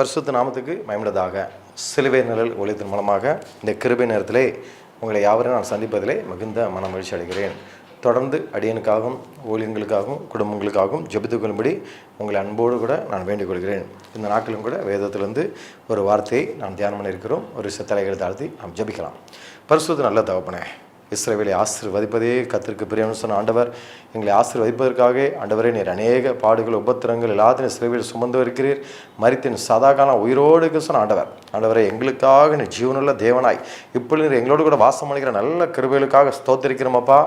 பரிசுத்த நாமத்துக்கு மயமுள்ளதாக சிலுவை நிழல் ஒளியத்தின் மூலமாக இந்த கிருபை நேரத்திலே உங்களை யாவரையும் நான் சந்திப்பதிலே மிகுந்த மன மகிழ்ச்சி அடைகிறேன். தொடர்ந்து அடியனுக்காகவும் ஊழியங்களுக்காகவும் குடும்பங்களுக்காகவும் ஜெபித்துக் கொள்ளும்படி உங்களை அன்போடு கூட நான் வேண்டிக் கொள்கிறேன். இந்த நாட்களும் கூட வேதத்திலிருந்து ஒரு வார்த்தையை நாம் தியானம் பண்ணியிருக்கிறோம் ஒரு சித்தலைகள் தாழ்த்தி நாம் ஜெபிக்கலாம். பரிசுத்த நல்ல தகப்பனே இஸ்ரேவேலை ஆசிர்வதிப்பதே கத்திற்கு பிரியம்னு சொன்ன ஆண்டவர் எங்களை ஆசிர்வதிப்பதற்காக ஆண்டவரே நீர் அநேக பாடுகள் உபத்திரங்கள் எல்லாத்தையும் இஸ்ரேவேல் சுமந்து இருக்கிறீர். மரித்தின் சதாகாலம் உயிரோடு சொன்ன ஆண்டவர். ஆண்டவரே எங்களுக்காக நீ ஜீவனுள்ள தேவனாய் இப்பொழுது நீர் எங்களோடு கூட வாசம் பண்ணிக்கிற நல்ல கிருபைகளுக்காக ஸ்தோத்திருக்கிறோமப்பா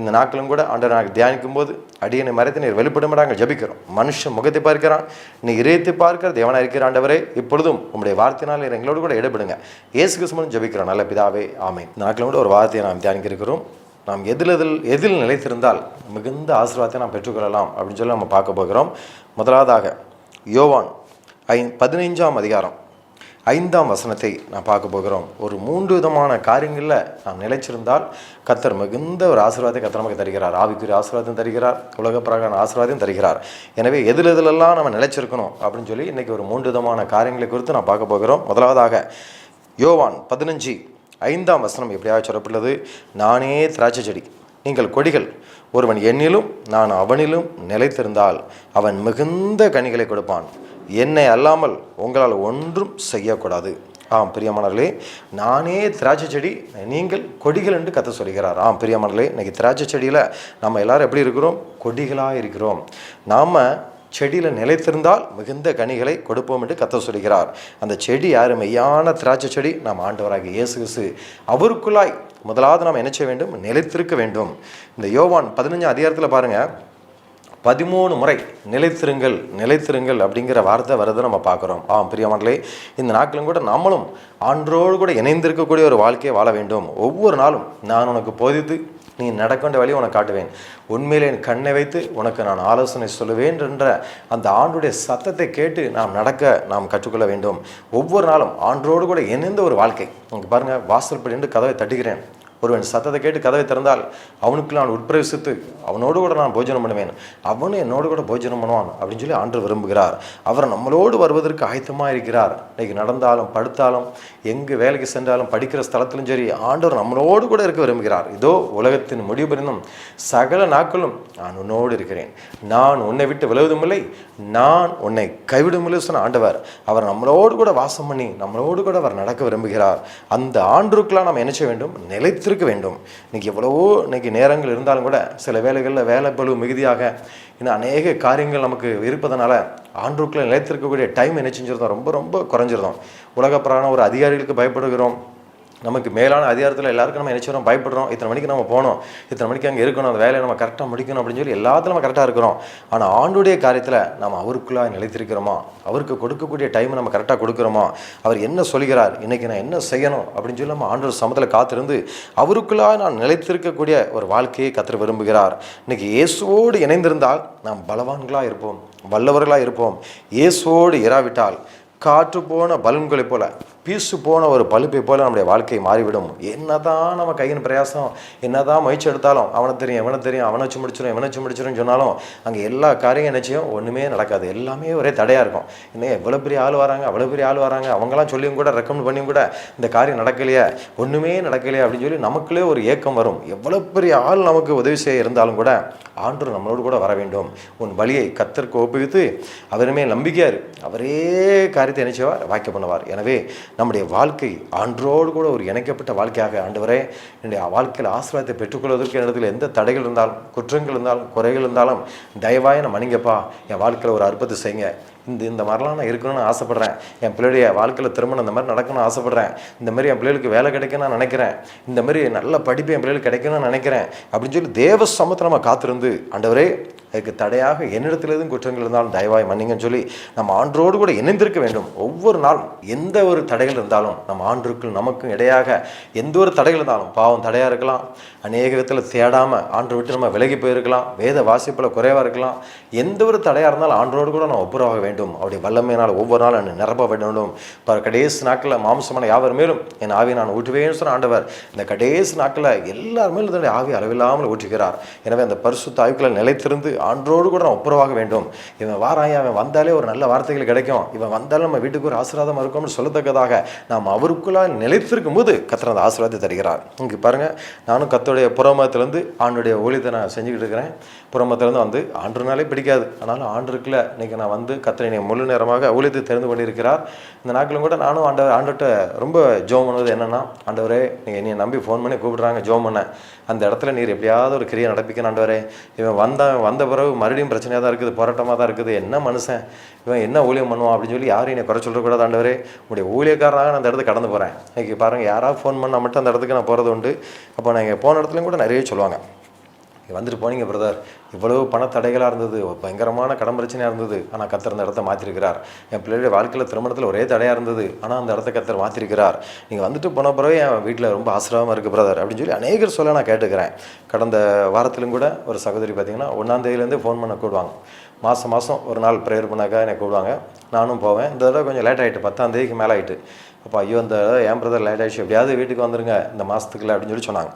இந்த நாட்களும் கூட ஆண்டவர் நாங்கள் தியானிக்கும் போது அடியனை மறைத்து நீர் வெளிப்படும் நாங்கள் ஜபிக்கிறோம். மனுஷன் முகத்தை பார்க்கிறான் நீ இறையத்தை பார்க்கிற தேவனாக இருக்கிற ஆண்டவரே இப்பொழுதும் உங்களுடைய வார்த்தையினால் நீர் எங்களோடு கூட இடப்படுங்க. இயேசு கிறிஸ்துவன் ஜபிக்கிறோம். நல்ல பிதாவே ஆமை இந்த நாட்களும் கூட ஒரு வார்த்தையை நாம் தியானிக்கிறேன் இருக்கிறோம் நாம் எதில் எதில் எதில் நிலைத்திருந்தால் மிகுந்த ஆசீர்வாதத்தை நாம் பெற்றுக்கொள்ளலாம் அப்படின்னு சொல்லி நம்ம பார்க்க போகிறோம். முதலாவதாக யோவான் ஐ பதினைஞ்சாம் அதிகாரம் ஐந்தாம் வசனத்தை நான் பார்க்க போகிறோம். ஒரு மூன்று விதமான காரியங்களில் நாம் நிலைச்சிருந்தால் கத்தர் மிகுந்த ஒரு ஆசீர்வாதத்தை கத்தர் நமக்கு தருகிறார். ஆவிக்குரிய ஆசீர்வாதம் தருகிறார். உலக பிரகார ஆசீர்வாதம் தருகிறார். எனவே எதில் எதிலெல்லாம் நம்ம நிலைச்சிருக்கணும் அப்படின்னு சொல்லி இன்றைக்கி ஒரு மூன்று விதமான காரியங்களை குறித்து நான் பார்க்க போகிறோம். முதலாவதாக யோவான் பதினஞ்சு ஐந்தாம் வசனம் எப்படியாவது சொல்லப்பட்டுள்ளது நானே திராட்சை செடி. நீங்கள் கொடிகள். ஒருவன் என்னிலும் நான் அவனிலும் நிலைத்திருந்தால் அவன் மிகுந்த கனிகளை கொடுப்பான். என்னை அல்லாமல் உங்களால் ஒன்றும் செய்யக்கூடாது. ஆம் பிரியமானவர்களே நானே திராட்சை செடி நீங்கள் கொடிகள் என்று கற்று சொல்கிறார். ஆம் பிரியமானவர்களே இன்னைக்கு திராட்சை செடியில் நம்ம எல்லோரும் எப்படி இருக்கிறோம்? கொடிகளாக இருக்கிறோம். நாம் செடியில் நிலைத்திருந்தால் மிகுந்த கனிகளை கொடுப்போம் என்று கத்த சொல்கிறார். அந்த செடி யார்? மெய்யான திராட்சை செடி. நாம் ஆண்டவராக இயேசு கிறிஸ்து. அவருக்குள்ளாய் முதலாவது நாம் என்ன செய்ய வேண்டும்? நிலைத்திருக்க வேண்டும். இந்த யோவான் பதினஞ்சாம் அதிகாரத்தில் பாருங்கள் பதிமூணு முறை நிலைத்திருங்கள் நிலைத்திருங்கள் அப்படிங்கிற வார்த்தை வரதை நம்ம பார்க்குறோம். ஆம் பிரியமானே இந்த நாட்களும் கூட நம்மளும் ஆன்றோடு கூட இணைந்திருக்கக்கூடிய ஒரு வாழ்க்கையை வாழ வேண்டும். ஒவ்வொரு நாளும் நான் உனக்கு போதித்து நீ நடக்க வேண்டிய வழியை உனக்கு காட்டுவேன். உண்மையிலே என் கண்ணை வைத்து உனக்கு நான் ஆலோசனை சொல்லுவேன் என்ற அந்த ஆண்டுடைய சத்தத்தை கேட்டு நாம் நடக்க நாம் கற்றுக்கொள்ள வேண்டும். ஒவ்வொரு நாளும் ஆண்டோடு கூட இணைந்த ஒரு வாழ்க்கை. இங்கே பாருங்கள் வாசல்படி என்று கதவை தட்டுகிறேன். ஒருவன் சத்தத்தை கேட்டு கதவை திறந்தால் அவனுக்கு நான் உட்பிரவேசித்து அவனோடு கூட நான் போஜனம் பண்ணுவேன். அவனும் என்னோடு கூட போஜனம் பண்ணுவான் அப்படின்னு சொல்லி ஆண்டு விரும்புகிறார். அவர் நம்மளோடு வருவதற்கு ஆயத்தமாக இருக்கிறார். இன்றைக்கி நடந்தாலும் படுத்தாலும் எங்கு வேலைக்கு சென்றாலும் படிக்கிற ஸ்தலத்திலும் சரி ஆண்டவர் நம்மளோடு கூட இருக்க விரும்புகிறார். இதோ உலகத்தின் முடிவு பிறந்தும் சகல நாட்களும் நான் உன்னோடு இருக்கிறேன். நான் உன்னை விட்டு விழுவதுமில்லை நான் உன்னை கைவிடுமில்லை சொன்ன ஆண்டவர். அவர் நம்மளோடு கூட வாசம் பண்ணி நம்மளோடு கூட அவர் நடக்க விரும்புகிறார். அந்த ஆண்டுக்கெல்லாம் நாம் என்ன செய்ய வேண்டும்? நிலைத்திருக்க வேண்டும். இன்றைக்கி எவ்வளவோ இன்னைக்கு நேரங்கள் இருந்தாலும் கூட சில வேலைகளில் வேலை பளு மிகுதியாக இன்னும் அநேக காரியங்கள் நமக்கு இருப்பதனால ஆண்டுக்குள்ளே நிலைத்திருக்கக்கூடிய டைம் என்ன செஞ்சிருந்தோம் ரொம்ப ரொம்ப குறைஞ்சிருந்தோம். உலகப்பிரான ஒரு அதிகாரிகளுக்கு பயப்படுகிறோம். நமக்கு மேலான அதிகாரத்தில் எல்லாருக்கும் நம்ம நினைச்சிடும் பயப்படுறோம். இத்தனை மணிக்கு நம்ம போகணும் இத்தனை மணிக்கு அங்கே இருக்கணும். அந்த வேலையை நம்ம கரெக்டாக முடிக்கணும் அப்படின்னு சொல்லி எல்லாத்துலையும் நம்ம கரெக்டாக இருக்கிறோம். ஆனால் ஆண்டுடைய காரியத்தில் நம்ம அவருக்குள்ளாக நிலைத்திருக்கிறோமா? அவருக்கு கொடுக்கக்கூடிய டைம் நம்ம கரெக்டாக கொடுக்குறோமா? அவர் என்ன சொல்கிறார்? இன்றைக்கி நான் என்ன செய்யணும்? அப்படின்னு சொல்லி நம்ம ஆண்டோர் சமத்தில் காத்திருந்து அவருக்குள்ளாக நான் நிலைத்திருக்கக்கூடிய ஒரு வாழ்க்கையை கத்திர விரும்புகிறார். இன்றைக்கி இயேசுவோடு இணைந்திருந்தால் நாம் பலவான்களாக இருப்போம். வல்லவர்களாக இருப்போம். இயேசுவோடு இராவிட்டால் காற்று போன பலன்களைப் போல பீசு போன ஒரு பழுப்பை போல் நம்முடைய வாழ்க்கை மாறிவிடும். என்னதான் நம்ம கையின் பிரயாசம் என்னதான் முயற்சி எடுத்தாலும் அவனை தெரியும் இவனை தெரியும் அவனை வச்சு முடிச்சிடும் இவனை வச்சு முடிச்சிடும் சொன்னாலும் அங்கே எல்லா காரியம் நினச்சியும் ஒன்றுமே நடக்காது. எல்லாமே ஒரே தடையாக இருக்கும். இன்னும் எவ்வளோ பெரிய ஆள் வராங்க அவ்வளோ பெரிய ஆள் வராங்க அவங்களாம் சொல்லியும் கூட ரெக்கமெண்ட் பண்ணியும் கூட இந்த காரியம் நடக்கலையே ஒன்றுமே நடக்கலையே அப்படின்னு சொல்லி நமக்குள்ளே ஒரு ஏக்கம் வரும். எவ்வளோ பெரிய ஆள் நமக்கு உதவி செய்ய இருந்தாலும் கூட ஆண்டு நம்மளோடு கூட வர வேண்டும். உன் வழியை கத்தற்கு ஒப்புவித்து அவருமே நம்பிக்கையார் அவரே காரியத்தை நினைச்சவார் வாக்கிய பண்ணுவார். எனவே நம்முடைய வாழ்க்கை ஆன்றோடு கூட ஒரு இணைக்கப்பட்ட வாழ்க்கையாக ஆண்டவரே என்னுடைய வாழ்க்கையில் ஆசீர்வாதத்தை பெற்றுக்கொள்வதற்கு இடத்துல எந்த தடைகள் இருந்தாலும் குற்றங்கள் இருந்தாலும் குறைகள் இருந்தாலும் தயவாய நான் மணிங்கப்பா என் வாழ்க்கையில் ஒரு அற்புதத்தை செய்யுங்க. இந்த இந்த மாதிரிலாம் நான் இருக்கணும்னு ஆசைப்பட்றேன். என் பிள்ளைடைய வாழ்க்கையில் திருமணம் இந்த மாதிரி நடக்கணும்னு ஆசைப்பட்றேன். இந்த மாதிரி என் பிள்ளைகளுக்கு வேலை கிடைக்கணும்னு நான் நினைக்கிறேன். இந்த மாதிரி நல்ல படிப்பு என் பிள்ளைகளுக்கு கிடைக்கணும்னு நினைக்கிறேன். அப்படின்னு சொல்லி தேவ சமத்தை நம்ம காத்திருந்து ஆண்டவரே அதுக்கு தடையாக என்னிடத்தில் எதுவும் குற்றங்கள் இருந்தாலும் தயவாய் மன்னிங்கன்னு சொல்லி நம்ம ஆண்டோடு கூட இணைந்திருக்க வேண்டும். ஒவ்வொரு நாளும் எந்த ஒரு தடைகள் இருந்தாலும் நம்ம ஆண்டுக்குள் நமக்கும் இடையாக எந்த ஒரு தடைகள் இருந்தாலும் பாவம் தடையாக இருக்கலாம். அநேக விதத்தில் தேடாமல் ஆண்டு விட்டு நம்ம விலகி போயிருக்கலாம். வேத வாசிப்பில் குறைவாக இருக்கலாம். எந்த ஒரு தடையாக இருந்தாலும் ஆண்டோடு கூட நான் ஒப்புரவாக வேண்டும். அப்படி வல்லமையினால் ஒவ்வொரு நாளும் என்னை நிரப்ப வேண்டும். இப்போ கடைசி நாட்களில் மாம்சமான யாவர் மேலும் என் ஆவியை நான் ஊற்றுவேன்னு சொன்ன ஆண்டவர் இந்த கடைசி நாட்களில் எல்லாருமே மேலும் ஆவி அளவில்லாமல் ஊற்றுகிறார். எனவே அந்த பரிசு தாய்க்களை நிலைத்திருந்து ஆண்டோடு கூட நான் ஒப்புரவாக வேண்டும். இவன் வாராயா அவன் வந்தாலே ஒரு நல்ல வார்த்தைகள் கிடைக்கும். இவன் வந்தாலும் நம்ம வீட்டுக்கு ஒரு ஆசீர்வாதம் இருக்கும்னு சொல்லத்தக்கதாக நாம் அவருக்குள்ளாக நிலைத்திருக்கும் போது கத்திர அந்த ஆசீர்வாதத்தை தருகிறார். இங்கே பாருங்க நானும் கத்தோடைய புறமத்திலேருந்து ஆண்டுடைய ஊழியத்தை நான் செஞ்சுக்கிட்டு இருக்கிறேன். புறமத்திலேருந்து வந்து ஆண்டுனாலே பிடிக்காது. ஆனாலும் ஆண்டுக்குள்ள இன்னைக்கு நான் வந்து கத்திரனை என்னை முழு நேரமாக ஊழியத்தை தெரிந்து கொண்டிருக்கிறார். இந்த நாட்களும் கூட நானும் ஆண்டவர் ஆண்டுகிட்ட ரொம்ப ஜோம் பண்ணுவது என்னன்னா ஆண்டவரே நீங்கள் என்னை நம்பி ஃபோன் பண்ணி கூப்பிடுறாங்க ஜோம் பண்ண. அந்த இடத்துல நீர் எப்படியாவது ஒரு கிரியை நடப்பிக்க ஆண்டவரே. இவன் வந்த வந்த பிறகு மறுபடியும் பிரச்சனையாக தான் இருக்குது போராட்டமாக தான் இருக்குது. என்ன மனுஷன்? இவன் என்ன ஊழியம் பண்ணுவான் அப்படின்னு சொல்லி யாரும் என்னை குறை சொல்லக்கூடாது ஆண்டவரே. உங்களுடைய ஊழியக்காரனாக நான் அந்த இடத்துக்கு கடந்து போகிறேன் இன்னைக்கு பாருங்கள் யாராவது ஃபோன் பண்ணால் மட்டும் அந்த இடத்துக்கு நான் போகிறது உண்டு. அப்போ நான் இங்கே போன இடத்துலையும் கூட நிறைய சொல்லுவாங்க. வந்துட்டு போனீங்க பிரதர் இவ்வளவு பண தடைகளாக இருந்தது பயங்கரமான கடன் பிரச்சனையாக இருந்தது. ஆனால் கத்தர் அந்த இடத்த மாற்றிருக்கிறார் என் பிள்ளையுடைய வாழ்க்கையில் திருமணத்தில் ஒரே தடையாக இருந்தது. ஆனால் அந்த இடத்த கத்தர் மாற்றிருக்கிறார் நீங்கள் வந்துட்டு போன பிறகு என் வீட்டில் ரொம்ப ஆசிரமமாக இருக்குது பிரதர் அப்படின்னு சொல்லி அநேகர் சொல்ல நான் கேட்டுக்கிறேன். கடந்த வாரத்திலும் கூட ஒரு சகோதரி பார்த்தீங்கன்னா ஒன்றாந்தேதியிலேருந்து ஃபோன் பண்ண கூடுவாங்க மாதம் மாதம் ஒரு நாள் ப்ரேயர் பண்ணாக்கா என்னை கூடுவாங்க நானும் போவேன். இந்த தடவை கொஞ்சம் லேட் ஆகிட்டு பத்தாம் தேதிக்கு மேலே ஆகிட்டு அப்போ ஐயோ அந்த ஏன் பிரதர் லேட் ஆகிடுச்சு எப்படியாவது வீட்டுக்கு வந்துருங்க. இந்த மாதத்துக்குள்ள அப்படின்னு சொல்லி சொன்னாங்க.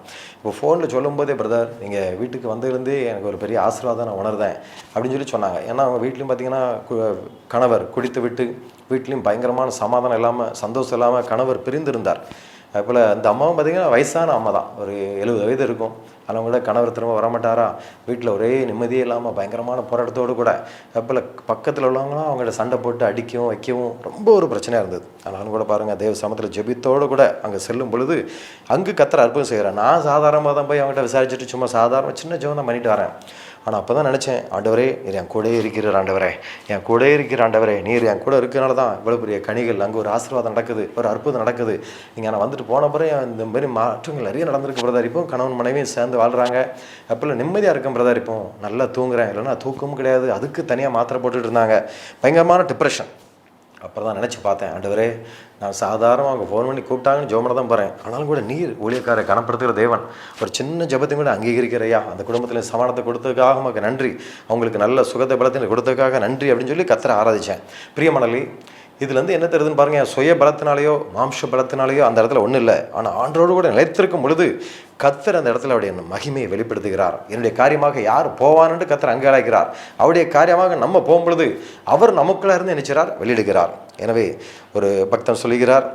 இப்போ ஃபோனில் சொல்லும்போதே பிரதர் நீங்கள் வீட்டுக்கு வந்திருந்து எனக்கு ஒரு பெரிய ஆசீர்வாதம் நான் உணர்ந்தேன் அப்படின்னு சொல்லி சொன்னாங்க. ஏன்னா அவங்க வீட்லேயும் பார்த்தீங்கன்னா கு- கணவர் குடித்து விட்டு வீட்லேயும் பயங்கரமான சமாதானம் இல்லாமல் சந்தோஷம் இல்லாமல் கணவர் பிரிந்திருந்தார். அதுபோல் அந்த அம்மாவும் பார்த்தீங்கன்னா வயசான அம்மா தான். ஒரு எழுபது வயது இருக்கும். ஆனால் கூட கணவர் திரும்ப வரமாட்டாரா? வீட்டில் ஒரே நிம்மதியே இல்லாமல் பயங்கரமான போராட்டத்தோடு கூட. அப்பல பக்கத்தில் உள்ளவங்களாம் அவங்கள்ட்ட சண்டை போட்டு அடிக்கவும் வைக்கவும் ரொம்ப ஒரு பிரச்சனையாக இருந்தது. ஆனாலும் கூட பாருங்கள் தேவ சமத்தில் ஜெபித்தோடு கூட அங்கே செல்லும் பொழுது அங்கு கத்திர அற்புதம் செய்கிறேன் நான் சாதாரணமாக தான் போய் அவங்ககிட்ட விசாரிச்சுட்டு சும்மா சாதாரண சின்ன ஜெபம் தான் பண்ணிட்டு வரேன். ஆனால் அப்போ தான் நினச்சேன் ஆண்டவரே நீர் என் கூடயே இருக்கிற ஆண்டவரே. என் கூடயே இருக்கிற ஆண்டவரே நீர் என் கூட இருக்கிறனால தான் இவ்வளோ பெரிய கனிகள் அங்கே ஒரு ஆசீர்வாதம் நடக்குது ஒரு அற்புதம் நடக்குது. நீங்கள் நான் வந்துட்டு போன பிறகு இந்த மாதிரி மாற்றங்கள் நிறைய நடந்திருக்கு பிரதர் இப்போ கணவன் மனைவியும் சேர்ந்து வாழ்கிறாங்க அப்போல்லாம் நிம்மதியாக இருக்கும் பிரதர் இப்போ நல்லா தூங்குறேன் இல்லைன்னா தூக்கமும் கிடையாது. அதுக்கு தனியாக மாத்திரை போட்டுட்டு இருந்தாங்க. பயங்கரமான டிப்ரெஷன் அப்புறம் தான் நினச்சி பார்த்தேன். ஆண்டவரே நான் சாதாரணமாக அவங்க ஃபோன் பண்ணி கூப்பிட்டாங்கன்னு ஜோமனை தான் போகிறேன் ஆனாலும் கூட நீர் ஊழியக்காரை கனப்படுத்துகிற தேவன் ஒரு சின்ன ஜெபத்தையும் கூட அங்கீகரிக்கிறையா? அந்த குடும்பத்தில் சமானத்தை கொடுத்ததுக்காக உமக்கு நன்றி. அவங்களுக்கு நல்ல சுகத்தை பலத்தை கொடுத்ததுக்காக நன்றி அப்படின்னு சொல்லி கத்தரை ஆராதிச்சேன். பிரியமணலி இதுலேருந்து என்ன தெரியுதுன்னு பாருங்க சுய பலத்தினாலேயோ மாம்ச பலத்தினாலேயோ அந்த இடத்துல ஒன்றும் இல்லை. ஆனால் ஆண்டோடு கூட நிலைத்திருக்கும் பொழுது கத்தர் அந்த இடத்துல அவருடைய மகிமையை வெளிப்படுத்துகிறார். என்னுடைய காரியமாக யார் போவான்னு கத்தர் அங்கே அழைக்கிறார் அவருடைய காரியமாக நம்ம போகும் பொழுது அவர் நமக்குள்ள இருந்து நினைச்சார் வெளியிடுகிறார். எனவே ஒரு பக்தன் சொல்லுகிறார்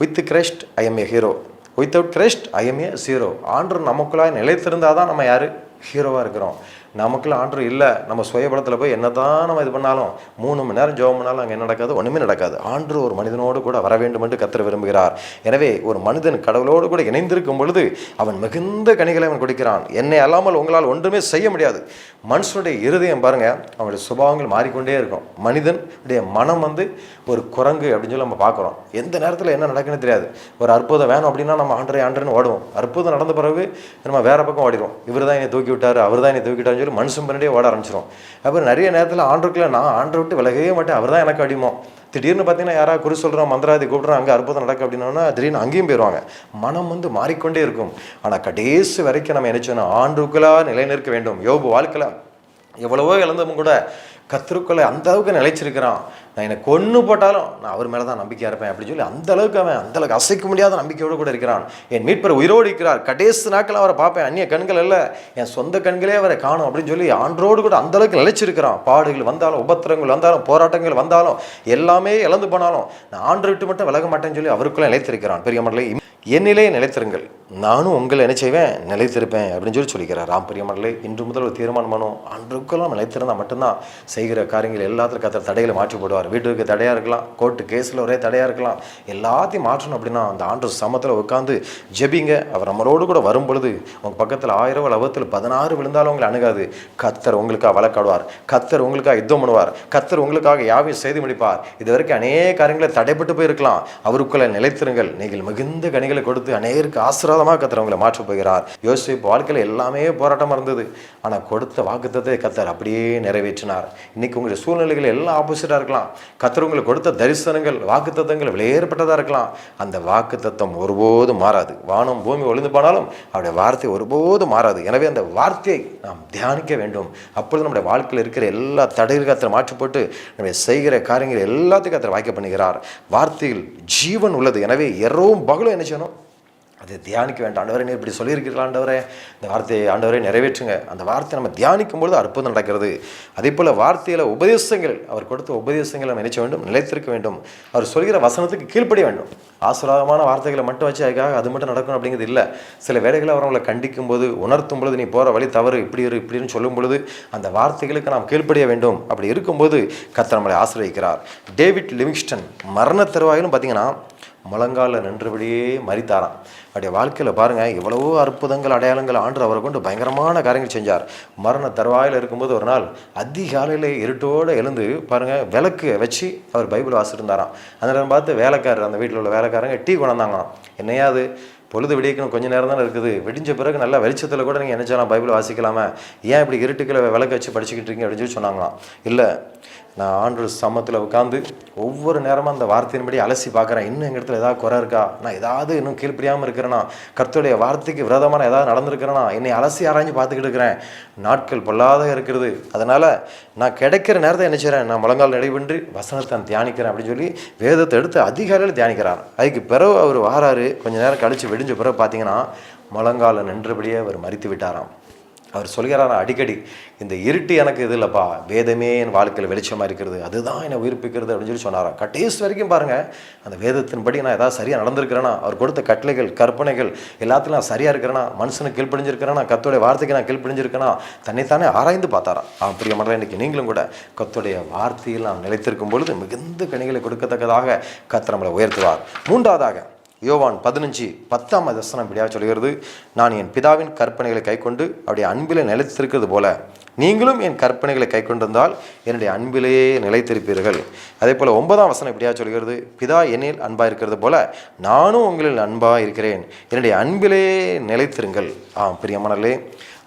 with Christ I am a hero without Christ I am a hero ஆண்டு நமக்குள்ளாக நிலைத்திருந்தால் தான் நம்ம யார்? ஹீரோவாக இருக்கிறோம். நமக்குள்ள ஆண்டு இல்லை. நம்ம சுயபலத்தில் போய் என்ன தான் நம்ம இது பண்ணாலும் மூணு மணி நேரம் ஜோம் பண்ணாலும் அங்கே என்ன நடக்காது? ஒன்றுமே நடக்காது. ஆண்டு ஒரு மனிதனோடு கூட வர வேண்டும் என்று கத்திர விரும்புகிறார். எனவே ஒரு மனிதன் கடவுளோடு கூட இணைந்திருக்கும் பொழுது அவன் மிகுந்த கனிகளை அவன் கொடுக்கிறான். என்னை அல்லாமல் உங்களால் ஒன்றுமே செய்ய முடியாது. மனுஷனுடைய இருதயம் பாருங்கள் அவனுடைய சுபாவங்கள் மாறிக்கொண்டே இருக்கும். மனிதனுடைய மனம் வந்து ஒரு குரங்கு அப்படின்னு சொல்லி நம்ம பார்க்குறோம். எந்த நேரத்தில் என்ன நடக்குன்னு தெரியாது. ஒரு அற்புதம் வேணும் அப்படின்னா நம்ம ஆண்டரை ஆண்டர்னு ஓடுவோம். அற்புதம் நடந்த பிறகு நம்ம வேறு பக்கம் ஓடிடுவோம். இவர் தான் என்னை தூக்கி விட்டார் அவர் தான் என்னை தூக்கி பேர் மனுஷன் பின்னாடியே ஓட ஆரம்பிச்சிடும் அப்புறம் நிறைய நேரத்தில் ஆண்டுக்குள்ள நான் ஆண்டரை விட்டு விலகவே மாட்டேன். அவர் தான் எனக்கு அடிமோ. திடீர்னு பார்த்தீங்கன்னா யாராவது குறி சொல்கிறோம் மந்திராதி கூப்பிட்றோம் அங்கே அற்புதம் நடக்கு அப்படின்னா திடீர்னு அங்கேயும் போயிடுவாங்க மனம் வந்து மாறிக்கொண்டே இருக்கும். ஆனால் கடைசி வரைக்கும் நம்ம நினைச்சோன்னா ஆண்டுக்குள்ளாக நிலைநிற்க வேண்டும். யோபு வாழ்க்கையில் எவ்வளவோ இழந்தவங்க கூட கத்திருக்குள்ள அந்த அளவுக்கு நிலைச்சிருக்கிறான். நான் என்னை கொன்று போட்டாலும் நான் அவர் மேலே தான் நம்பிக்கையாக இருப்பேன் அப்படின்னு சொல்லி அந்த அளவுக்கு அவன் அந்த அளவுக்கு அசைக்க முடியாத நம்பிக்கையோடு கூட இருக்கிறான். என் மீட்பர் உயிரோடு இருக்கிறார். கடைசி நாட்கள் அவரை பார்ப்பேன். அந்நிய கண்கள் அல்ல. என் சொந்த கண்களே அவரை காணும் அப்படின்னு சொல்லி ஆண்டோடு கூட அந்த அளவுக்கு நிலைச்சிருக்கிறான். பாடுகள் வந்தாலும் உபத்திரங்கள் வந்தாலும் போராட்டங்கள் வந்தாலும் எல்லாமே இழந்து போனாலும் நான் ஆண்டு விட்டு மட்டும் விலக மாட்டேன்னு சொல்லி அவருக்குள்ளே நிலைத்திருக்கிறான். பெரிய மடலை என்னிலே நிலைத்திருங்கள். நானும் உங்களை என்ன செய்வேன்? நிலைத்திருப்பேன் அப்படின்னு சொல்லி சொல்லிக்கிறார். ராம் பிரியமர்களே இன்று முதல் ஒரு தீர்மானம் பண்ணும் அன்றுக்கெல்லாம் நிலைத்திருந்தால் மட்டும்தான் செய்கிற காரியங்கள் எல்லாத்துக்கும் கத்த தடைகளை மாற்றி போடுவார். வீட்டுக்கு தடையாக இருக்கலாம். கோர்ட்டு கேஸில் ஒரே தடையாக இருக்கலாம். எல்லாத்தையும் மாற்றணும் அப்படின்னா அந்த ஆண்டு சமத்தில் உட்காந்து ஜெபிங்க. அவர் நம்மளோடு கூட வரும் பொழுது உங்கள் பக்கத்தில் ஆயிரம் லவத்தில் பதினாறு விழுந்தாலும் உங்களை அணுகாது. கத்தர் உங்களுக்காக வழக்காடுவார். கத்தர் உங்களுக்காக யுத்தம் பண்ணுவார். கத்தர் உங்களுக்காக யாவையும் செய்து முடிப்பார். இது வரைக்கும் அநேக காரியங்களை தடைப்பட்டு போயிருக்கலாம். அவருக்குள்ள நிலைத்திருங்கள். நீங்கள் மிகுந்த கனிகளை கொடுத்து அநேகருக்கு ஆசீர்வாதமாக கத்தர் உங்களை மாற்றப் போகிறார். யோசிப்பு வாழ்க்கையில் எல்லாமே போராட்டமாக இருந்தது. ஆனால் கொடுத்த வாக்குத்தத்தை கத்தர் அப்படியே நிறைவேற்றினார். இன்னைக்கு உங்களுடைய சூழ்நிலைகள் எல்லாம் ஆப்போசிட்டாக இருக்கலாம். கத்தர் உங்களுக்கு கொடுத்த தரிசனங்கள் வாக்குத்தத்தங்கள் விலையேற்பட்டதாக இருக்கலாம். அந்த வாக்குத்தத்தம் ஒருபோதும் மாறாது. வானம் பூமி ஒளிந்து போனாலும் அவருடைய வார்த்தை ஒருபோதும் மாறாது. எனவே அந்த வார்த்தையை நாம் தியானிக்க வேண்டும். அப்பொழுது நம்முடைய வாழ்க்கையில் இருக்கிற எல்லா தடைகள் கத்தரை மாற்றி போட்டு நம்ம செய்கிற காரியங்கள் எல்லாத்தையும் கத்தரை வாய்க்க பண்ணுகிறார். வார்த்தையில் ஜீவன் உள்ளது. எனவே எறவும் பகலும் என்ன செய்யணும்? அதை தியானிக்க வேண்டாம். ஆண்டவரே நீ இப்படி சொல்லியிருக்கிறீர்கள் ஆண்டவரே? இந்த வார்த்தையை ஆண்டவரே நிறைவேற்றுங்க. அந்த வார்த்தை நம்ம தியானிக்கும் பொழுது அற்புதம் நடக்கிறது. அதே போல் வார்த்தையில் உபதேசங்கள் அவர் கொடுத்த உபதேசங்களை நம்ம நினைச்ச வேண்டும் நிலைத்திருக்க வேண்டும். அவர் சொல்கிற வசனத்துக்கு கீழ்ப்படிய வேண்டும். ஆசீர்வாதமான வார்த்தைகளை மட்டும் வச்சு அதுக்காக அது மட்டும் நடக்கணும் அப்படிங்கிறது இல்லை. சில வேலைகளை அவங்களை கண்டிக்கும் போது உணர்த்தும் பொழுது நீ போகிற வழி தவறு இப்படி இரு இப்படின்னு சொல்லும் பொழுது அந்த வார்த்தைகளுக்கு நாம் கீழ்ப்படிய வேண்டும். அப்படி இருக்கும்போது கத்த நம்மளை ஆசிரியக்கிறார் டேவிட் லிவிங்ஸ்டன் மரண தருவாயிலும் பார்த்தீங்கன்னா முழங்காலில் நின்றபடியே மறித்தாராம். அவருடைய வாழ்க்கையில் பாருங்கள் எவ்வளவோ அற்புதங்கள் அடையாளங்கள் ஆண்டு அவரை கொண்டு பயங்கரமான காரியங்கள் செஞ்சார். மரண தருவாயில் இருக்கும்போது ஒரு நாள் அதிகாலையில் இருட்டோடு எழுந்து பாருங்கள் விளக்கு வச்சு அவர் பைபிள் வாசிருந்தாராம் அந்த நேரம் பார்த்து வேலைக்காரர் அந்த வீட்டில் உள்ள வேலைக்காரங்க டீ கொண்டாந்தாங்களாம். என்னையா அது? பொழுது விடியக்கணும் கொஞ்சம் நேரம் தானே இருக்குது. விடிஞ்ச பிறகு நல்லா வெளிச்சத்தில் கூட நீங்கள் நினச்சாலாம் பைபிள் வாசிக்கலாமா? ஏன் இப்படி இருட்டுக்களை விளக்கு வச்சு படிச்சுக்கிட்டு இருக்கீங்க அப்படின்னு சொல்லி சொன்னாங்களாம். இல்லை நான் ஆண்டு சமத்தில் உட்காந்து ஒவ்வொரு நேரமும் அந்த வார்த்தையின்படி அலசி பார்க்குறேன். இன்னும் எங்கள் இடத்துல ஏதாவது குறை இருக்கா? நான் ஏதாவது இன்னும் கீழ்ப்படியாமல் இருக்கிறேனா? கர்த்தருடைய வார்த்தைக்கு விரோதமான ஏதாவது நடந்திருக்கிறேனா? என்னை அலசி ஆராய்ஞ்சு பார்த்துக்கிட்டு இருக்கிறேன். நாட்கள் பொல்லாத இருக்கிறது. அதனால் நான் கிடைக்கிற நேரத்தை என்ன செய்கிறேன் நான் முழங்கால் நடைபென்று வசனத்தை நான் தியானிக்கிறேன் அப்படின்னு சொல்லி வேதத்தை எடுத்து அதிகாலையில் தியானிக்கிறார். அதுக்கு பிறகு அவர் வாராரு. கொஞ்சம் நேரம் கழித்து வெடிஞ்ச பிறகு பார்த்தீங்கன்னா முழங்கால நின்றபடியே அவர் மறித்து விட்டாராம். அவர் சொல்கிறார் அடிக்கடி இந்த இருட்டு எனக்கு இது இல்லைப்பா வேதமே என் வாழ்க்கையில் வெளிச்சமாக இருக்கிறது அதுதான் என்னை உயிர்ப்பிக்கிறது அப்படின்னு சொல்லி சொன்னாராம் கட்டேஸ் வரைக்கும் பாருங்கள் அந்த வேதத்தின்படி நான் ஏதாவது சரியாக நடந்திருக்கிறேன்னா அவர் கொடுத்த கட்டளைகள் கற்பனைகள் எல்லாத்துலையும் நான் சரியாக இருக்கிறேன்னா மனுஷனுக்கு கீழ்ப்படிஞ்சிருக்கிறேன்னா கத்தோடைய வார்த்தைக்கு நான் கீழ்ப்படிஞ்சிருக்கேனா தன்னைத்தானே ஆராய்ந்து பார்த்தாராம் அவன் பிரியமன்ற இன்றைக்கி நீங்களும் கூட கத்தோடைய வார்த்தையில் நாம் நிலைத்திருக்கும் பொழுது மிகுந்த கனிகளை கொடுக்கத்தக்கதாக கத்த நம்மளை உயர்த்துவார். மூன்றாவதாக யோவான் பதினஞ்சு பத்தாம் தசனம் இப்படியாக சொல்கிறது நான் என் பிதாவின் கற்பனைகளை கைக்கொண்டு அவருடைய அன்பிலே நிலைத்திருக்கிறது போல நீங்களும் என் கற்பனைகளை கைக்கொண்டிருந்தால் என்னுடைய அன்பிலேயே நிலைத்திருப்பீர்கள். அதே போல் ஒன்பதாம் வசனம் இப்படியாக சொல்கிறது பிதா என்னில் அன்பாக இருக்கிறது போல நானும் உங்களில் அன்பாக இருக்கிறேன். என்னுடைய அன்பிலேயே நிலைத்திருங்கள். ஆம் பிரியமானலே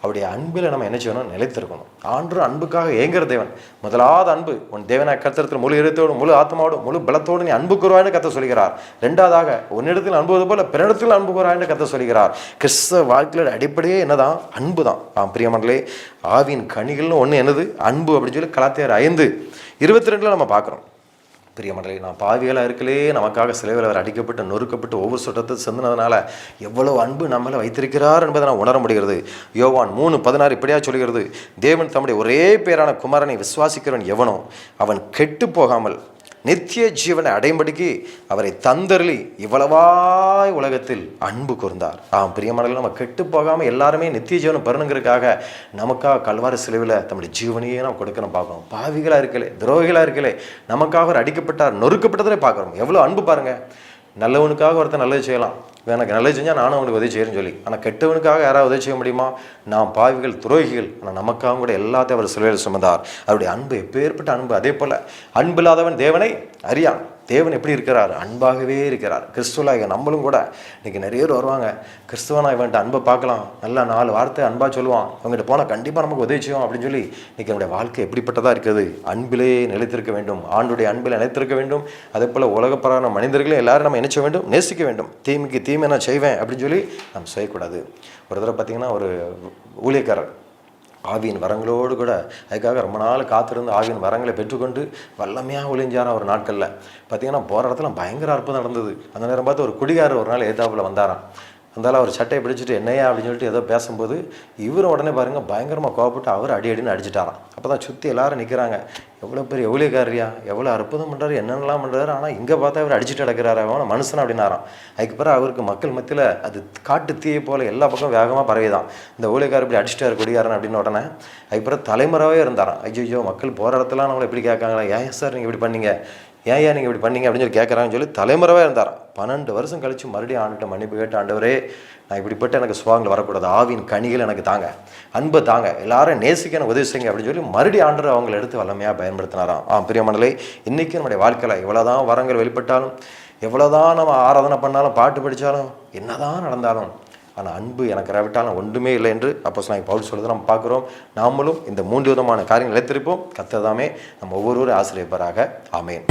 அவருடைய அன்பில் நம்ம என்ன செய்யணும்? நிலைத்திருக்கணும். ஆண்டு அன்புக்காக ஏங்குற தேவன். முதலாவது அன்பு உன் தேவனை கத்திரத்தில் முழு இதயத்தோடு முழு ஆத்மாவோடு முழு பலத்தோடு நீ அன்பு கூறுவாய்னு கத்த சொல்கிறார். ரெண்டாவதாக உன்னிடத்தில் அன்புவது போல பிறனிடத்தில் அன்பு கூறுவாய்னு கத்த சொல்கிறார். கிறிஸ்தவ வாழ்க்கையோட அடிப்படையே என்னதான்? அன்பு தான் ஆம் பிரியமர்களே ஆவின் கனிகள்னு ஒன்று என்னது? அன்பு அப்படின்னு சொல்லி கலாத்தியார் ஐந்து இருபத்தி ரெண்டில் நம்ம பார்க்குறோம். பிரியமண்டலை நான் பாவிகளாக இருக்கலே நமக்காக சிலைவில் அவர் அடிக்கப்பட்டு நொறுக்கப்பட்டு ஒவ்வொரு சுட்டத்தை சிந்தினதுனால எவ்வளவு அன்பு நம்மளை வைத்திருக்கிறார் என்பதை நான் உணர முடிகிறது. யோவான் மூணு பதினாறு இப்படியா சொல்கிறது தேவன் தம்முடைய ஒரே பேரான குமாரனை விசுவாசிக்கிறவன் எவனோ அவன் கெட்டு போகாமல் நித்திய ஜீவனை அடையும்படிக்கு அவரை தந்தருளி இவ்வளவாய் உலகத்தில் அன்பு கூர்ந்தார். ஆம் பிரியமானவர்கள் நம்ம கெட்டு போகாமல் எல்லாருமே நித்திய ஜீவனை பெறணுங்கிறதுக்காக நமக்காக கல்வார செலவில் தம்முடைய ஜீவனையே நம்ம கொடுக்கணும் பார்க்கணும் பாவிகளாக இருக்கலே துரோகிகளாக இருக்கலே நமக்காக அவர் அடிக்கப்பட்டார் நொறுக்கப்பட்டதிலே பார்க்குறோம். எவ்வளோ அன்பு பாருங்கள் நல்லவனுக்காக ஒருத்தன் நல்லது செய்யலாம். எனக்கு நல்லது செஞ்சால் நானும் அவனுக்கு உதவி செய்யறேன்னு சொல்லி. ஆனால் கெட்டவனுக்காக யாராவது உதவி செய்ய முடியுமா? நாம் பாவிகள் துரோகிகள். ஆனால் நமக்காக கூட எல்லாத்தையும் அவர் சிலுவையில் சுமந்தார். அவருடைய அன்பு எப்பேற்பட்ட அன்பு? அதே போல் அன்பு இல்லாதவன் தேவனை அறியான். தேவன் எப்படி இருக்கிறார்? அன்பாகவே இருக்கிறார். கிறிஸ்துவலாக நம்மளும் கூட இன்றைக்கி நிறைய பேர் வருவாங்க. கிறிஸ்துவனா இவன்ட்டு அன்பை பார்க்கலாம். நல்லா நாலு வார்த்தை அன்பாக சொல்லுவான். இவங்ககிட்ட போனால் கண்டிப்பாக நமக்கு உதவி செய்யும் அப்படின்னு சொல்லி இன்றைக்கி நம்முடைய வாழ்க்கை எப்படிப்பட்டதாக இருக்குது? அன்பிலே நிலைத்திருக்க வேண்டும். ஆண்டுடைய அன்பில் நிலைத்திருக்க வேண்டும். அதே போல் உலகப்பரான மனிதர்களே எல்லாரும் நம்ம நினைச்ச வேண்டும் நேசிக்க வேண்டும். தீமைக்கு தீமை நான் செய்வேன் அப்படின்னு சொல்லி நம்ம செய்யக்கூடாது. ஒரு தடவை பார்த்திங்கன்னா ஒரு ஊழியக்காரர் ஆவியின் வரங்களோடு கூட அதுக்காக ரொம்ப நாள் காத்திருந்து ஆவியின் வரங்களை பெற்றுக்கொண்டு வல்லமையாக ஒளிஞ்சாராம் ஒரு நாட்களில். பார்த்தீங்கன்னா போகிற இடத்துல பயங்கர அற்புதம் நடந்தது. அந்த நேரம் பார்த்து ஒரு குடிகாரர் ஒரு நாள் ஏத்தாப்புல வந்தாராம். இருந்தாலும் அவர் சட்டையை பிடிச்சிட்டு என்னையா அப்படின்னு சொல்லிட்டு ஏதோ பேசும்போது இவரும் உடனே பாருங்கள் பயங்கரமாக கோவப்பட்டு அவர் அடி அடின்னு அடிச்சிட்டாராம். அப்போ தான் சுற்றி எல்லாரும் நிற்கிறாங்க எவ்வளோ பெரிய எவ்வளோக்காரியா எவ்வளோ அற்புதம் பண்ணுறாரு என்னென்னலாம் பண்ணுறாரு ஆனால் இங்கே பார்த்தா அவர் அடிச்சுட்டு அடக்கிறாரு அவன் மனுஷன் அப்படின்னாராம். அதுக்கு பிறகு அவருக்கு மக்கள் மத்தியில் அது காட்டு தீயை போல் எல்லா பக்கம் வேகமாக பரவிதான் இந்த ஊழியக்காரர் இப்படி அடிச்சிட்டாரு கொடியாரன் அப்படின்னு உடனே அதுக்கு பிறகு தலைமுறையாகவே இருந்தாராம். ஐயோ மக்கள் போகிற இடத்துலாம் நம்மளை எப்படி கேட்காங்களா ஏன் சார் நீங்கள் இப்படி பண்ணீங்க? ஏன் ஏன் நீங்கள் இப்படி பண்ணீங்க அப்படின்னு சொல்லி கேட்குறாங்கன்னு சொல்லி தலைமுறைவாக இருந்தாராம். பன்னெண்டு வருஷம் கழித்து மறுபடியும் ஆண்டுகிட்ட மன்னிப்பு கேட்டு ஆண்டவரே நான் இப்படிப்பட்ட எனக்கு சுவாங்கள் வரக்கூடாது. ஆவின் கனிகள் எனக்கு தாங்க. அன்பு தாங்க. எல்லாரும் நேசிக்க எனக்கு உதவி செய்யுங்க அப்படின்னு சொல்லி மறுபடியும் ஆண்டர் அவங்களை எடுத்து வல்லமையாக பயன்படுத்தினாராம். ஆ பிரியமனலை இன்றைக்கி நம்முடைய வாழ்க்கையில் எவ்வளோதான் வரங்கள் வெளிப்பட்டாலும் எவ்வளோதான் நம்ம ஆராதனை பண்ணாலும் பாட்டு படித்தாலும் என்னதான் நடந்தாலும் ஆனால் அன்பு எனக்கு ரவிட்டாலும் ஒன்றுமே இல்லை என்று அப்போ நான் பவுல் சொல்லுறது நம்ம பார்க்குறோம். நாமளும் இந்த மூன்று விதமான காரியங்கள் எடுத்திருப்போம் கத்ததாமே நம்ம ஒவ்வொருவரும் ஆசிரியப்பராக. ஆமேன்.